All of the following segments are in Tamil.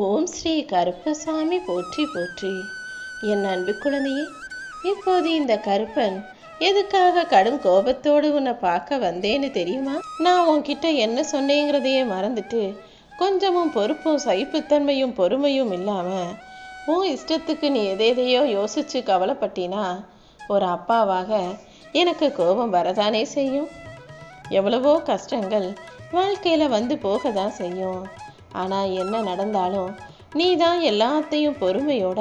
ஓம் ஸ்ரீ கருப்பசாமி போற்றி போற்றி. என் அன்பு குழந்தையே இப்போது இந்த கருப்பன் எதுக்காக கடும் கோபத்தோடு உன்னை பார்க்க வந்தேன்னு தெரியுமா? நான் உன்கிட்ட என்ன சொன்னேங்கிறதையே மறந்துட்டு கொஞ்சமும் பொறுப்பும் சகிப்புத்தன்மையும் பொறுமையும் இல்லாமல் உன் இஷ்டத்துக்கு நீ எதையோ யோசிச்சு கவலைப்பட்டினா ஒரு அப்பாவாக எனக்கு கோபம் வரதானே செய்யும்? எவ்வளவோ கஷ்டங்கள் வாழ்க்கையில் வந்து போக தான் செய்யும். ஆனால் என்ன நடந்தாலும் நீ தான் எல்லாத்தையும் பொறுமையோட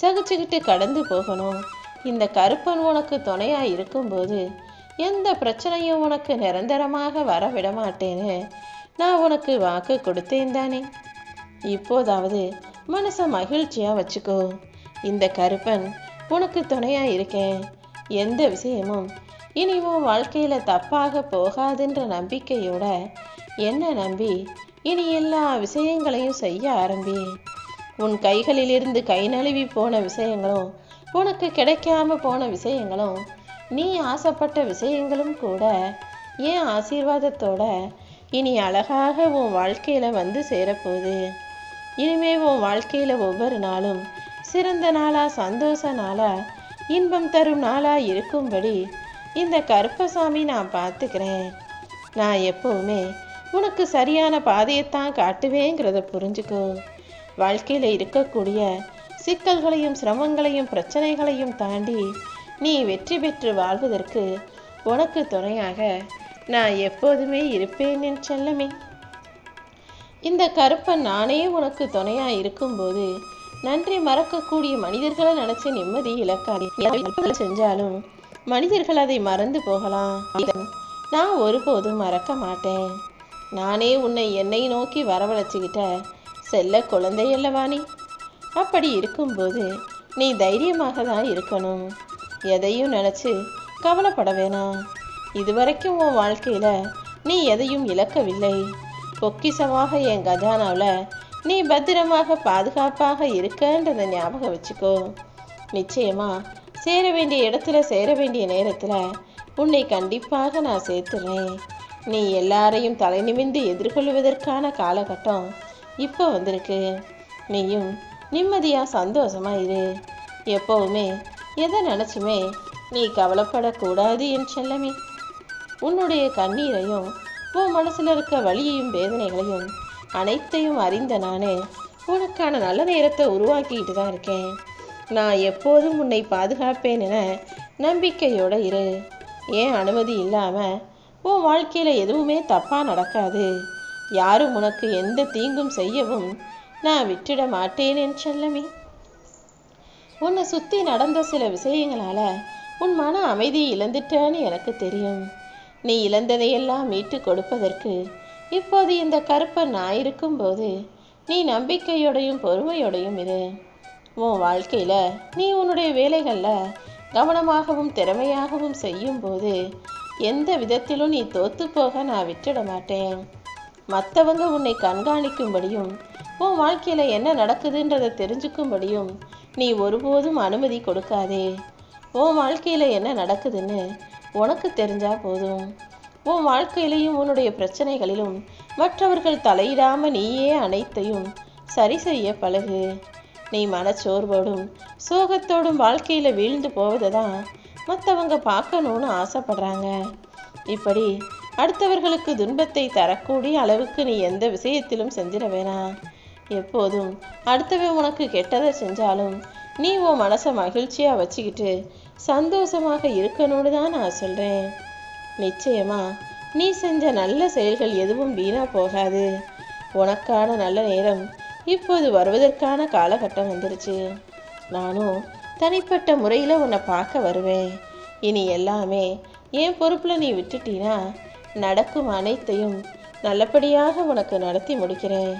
சகிச்சுக்கிட்டு கடந்து போகணும். இந்த கருப்பன் உனக்கு துணையாக இருக்கும்போது எந்த பிரச்சனையும் உனக்கு நிரந்தரமாக வர விட மாட்டேன்னு நான் உனக்கு வாக்கு கொடுத்தேன் தானே. இப்போதாவது மனசை மகிழ்ச்சியாக வச்சுக்கோ. இந்த கருப்பன் உனக்கு துணையாக இருக்கேன். எந்த விஷயமும் இனி உன் தப்பாக போகாதுன்ற நம்பிக்கையோட என்ன நம்பி இனி எல்லா விஷயங்களையும் செய்ய ஆரம்பி உன் கைகளிலிருந்து கை நழுவி போன விஷயங்களும் உனக்கு கிடைக்காம போன விஷயங்களும் நீ ஆசைப்பட்ட விஷயங்களும் கூட ஏன் ஆசீர்வாதத்தோட இனி அழகாக உன் வாழ்க்கையில் வந்து சேரப்போகுது. இனிமே உன் வாழ்க்கையில் ஒவ்வொரு நாளும் சிறந்த நாளா சந்தோஷ நாளா இன்பம் தரும் நாளா இருக்கும்படி இந்த கருப்பசாமி நான் பார்த்துக்கிறேன். நான் எப்போவுமே உனக்கு சரியான பாதையைத்தான் காட்டுவேங்கிறத புரிஞ்சுக்கோ. வாழ்க்கையில இருக்கக்கூடிய சிக்கல்களையும் சிரமங்களையும் பிரச்சனைகளையும் தாண்டி நீ வெற்றி பெற்று வாழ்வதற்கு உனக்கு துணையாக நான் எப்போதுமே இருப்பேன் என் செல்லமே. இந்த கருப்பன் நானே உனக்கு துணையா இருக்கும்போது நன்றி மறக்கக்கூடிய மனிதர்களை நினைச்ச நிம்மதி இழக்காதே. செஞ்சாலும் மனிதர்கள் அதை மறந்து போகலாம். நான் ஒருபோதும் மறக்க மாட்டேன். நானே உன்னை என்னை நோக்கி வரவழைச்சிக்கிட்ட செல்ல குழந்தை அல்லவா நீ? அப்படி இருக்கும்போது நீ தைரியமாக தான் இருக்கணும். எதையும் நினச்சி கவலைப்பட வேணாம். இதுவரைக்கும் உன் வாழ்க்கையில் நீ எதையும் இழக்கவில்லை. பொக்கிசமாக என் கஜானாவில் நீ பத்திரமாக பாதுகாப்பாக இருக்கன்றதை ஞாபகம் வச்சுக்கோ. நிச்சயமா சேர வேண்டிய இடத்துல சேர வேண்டிய நேரத்தில் உன்னை கண்டிப்பாக நான் சேர்த்துறேன். நீ எல்லாரையும் தலை நிமிந்து எதிர்கொள்வதற்கான காலகட்டம் இப்போ வந்திருக்கு. நீயும் நிம்மதியாக சந்தோஷமாக இரு. எப்போவுமே எதை நினச்சுமே நீ கவலைப்படக்கூடாது என் செல்லமே. உன்னுடைய கண்ணீரையும் உன் மனசில் இருக்க வழியையும் வேதனைகளையும் அனைத்தையும் அறிந்த நானே உனக்கான நல்ல நேரத்தை உருவாக்கிட்டு தான் இருக்கேன். நான் எப்போதும் உன்னை பாதுகாப்பேன் என நம்பிக்கையோடு இரு. ஏன் அனுமதி இல்லாமல் உன் வாழ்க்கையில் எதுவுமே தப்பாக நடக்காது. யாரும் உனக்கு எந்த தீங்கும் செய்யவும் நான் விட்டுட மாட்டேன் என் செல்லமே. உன்னை சுற்றி நடந்த சில விஷயங்களால் உன் மன அமைதியை இழந்துட்டேன்னு எனக்கு தெரியும். நீ இழந்ததையெல்லாம் மீட்டு கொடுப்பதற்கு இப்போது இந்த கருப்பன் நான் இருக்கும்போது நீ நம்பிக்கையோடையும் பொறுமையோடையும் இரு. உன் வாழ்க்கையில் நீ உன்னுடைய வேலைகளில் கவனமாகவும் திறமையாகவும் செய்யும்போது எந்த விதத்திலும் நீ தோத்து போக நான் விட்டுட மாட்டேன் மற்றவங்க உன்னை கண்காணிக்கும்படியும் உன் வாழ்க்கையில் என்ன நடக்குதுன்றதை தெரிஞ்சுக்கும்படியும் நீ ஒருபோதும் அனுமதி கொடுக்காதே. உன் வாழ்க்கையில் என்ன நடக்குதுன்னு உனக்கு தெரிஞ்சா போதும். உன் வாழ்க்கையிலையும் உன்னுடைய பிரச்சனைகளிலும் மற்றவர்கள் தலையிடாம நீயே அனைத்தையும் சரி செய்ய பழகு. நீ மனச்சோர்வோடும் சோகத்தோடும் வாழ்க்கையில் வீழ்ந்து போவதை தான் மற்றவங்க பார்க்கணும்னு ஆசைப்படுறாங்க. இப்படி அடுத்தவர்களுக்கு துன்பத்தை தரக்கூடிய அளவுக்கு நீ எந்த விஷயத்திலும் செஞ்சிட வேணாம். எப்போதும் அடுத்தவன் உனக்கு கெட்டதை செஞ்சாலும் நீ உன் மனசை மகிழ்ச்சியாக வச்சுக்கிட்டு சந்தோஷமாக இருக்கணும்னு தான் நான் சொல்கிறேன் நிச்சயமாக நீ செஞ்ச நல்ல செயல்கள் எதுவும் வீணாக போகாது. உனக்கான நல்ல நேரம் இப்போது வருவதற்கான காலகட்டம் வந்துருச்சு. நானும் தனிப்பட்ட முறையில் உன்னை பார்க்க வருவேன். இனி எல்லாமே என் பொறுப்பில் நீ விட்டுட்டீனா நடக்கும் அனைத்தையும் நல்லபடியாக உனக்கு நடத்தி முடிக்கிறேன்.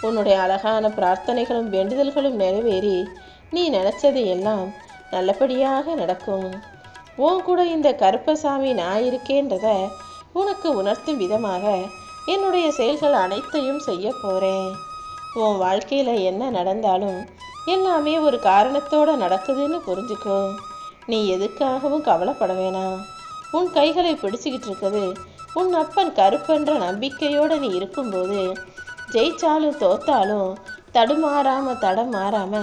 உன்னுடைய அழகான பிரார்த்தனைகளும் வேண்டுதல்களும் நிறைவேறி நீ நினச்சது எல்லாம் நல்லபடியாக நடக்கும். உன் கூட இந்த கருப்பசாமி நான் இருக்கேன்றத உனக்கு உணர்த்தும் விதமாக என்னுடைய செயல்கள் அனைத்தையும் செய்ய போகிறேன் உன் வாழ்க்கையில் என்ன நடந்தாலும் எல்லாமே ஒரு காரணத்தோட நடக்குதுன்னு புரிஞ்சுக்கோ. நீ எதுக்காகவும் கவலைப்பட வேணாம். உன் கைகளை பிடிச்சிக்கிட்டு இருக்குது. உன் அப்பன் கருப்பன்ற நம்பிக்கையோட நீ இருக்கும்போது ஜெயிச்சாலும் தோத்தாலும் தடுமாறாம தடம் மாறாம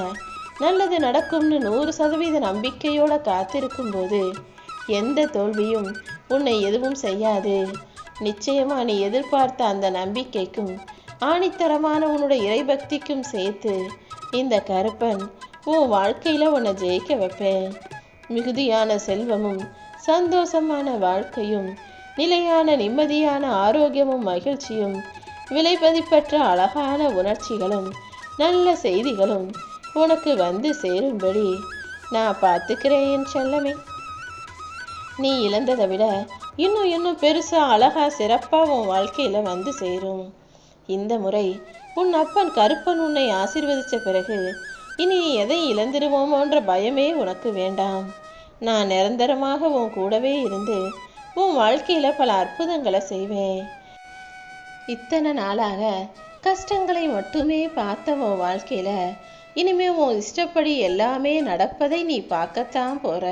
நல்லது நடக்கும்னு நூறு சதவீத நம்பிக்கையோட காத்திருக்கும் போது எந்த தோல்வியும் உன்னை எதுவும் செய்யாது. நிச்சயமா நீ எதிர்பார்த்த அந்த நம்பிக்கைக்கும் ஆணித்தரமான உன்னோட இறைபக்திக்கும் சேர்த்து இந்த கருப்பன் உன் வாழ்க்கையில உன்னை ஜெயிக்க வைப்பேன். மிகுதியான செல்வமும் சந்தோஷமான வாழ்க்கையும் நிலையான நிம்மதியான ஆரோக்கியமும் மகிழ்ச்சியும் விலைமதிப்பற்ற அழகான உணர்ச்சிகளும் நல்ல செய்திகளும் உனக்கு வந்து சேரும்படி நான் பார்த்துக்கிறேன் என் செல்லமே. நீ இழந்ததை விட இன்னும் இன்னும் பெருசாக அழகாக சிறப்பாக உன் வாழ்க்கையில் வந்து சேரும். இந்த முறை உன் அப்பன் கருப்பன் உன்னை ஆசிர்வதித்த பிறகு இனி நீ எதை இழந்துடுவோமோன்ற பயமே உனக்கு வேண்டாம். நான் நிரந்தரமாக உன் கூடவே இருந்து உன் வாழ்க்கையில பல அற்புதங்களை செய்வேன். இத்தனை நாளாக கஷ்டங்களை மட்டுமே பார்த்த உன் வாழ்க்கையில இனிமே உன் இஷ்டப்படி எல்லாமே நடப்பதை நீ பார்க்கத்தான் போற.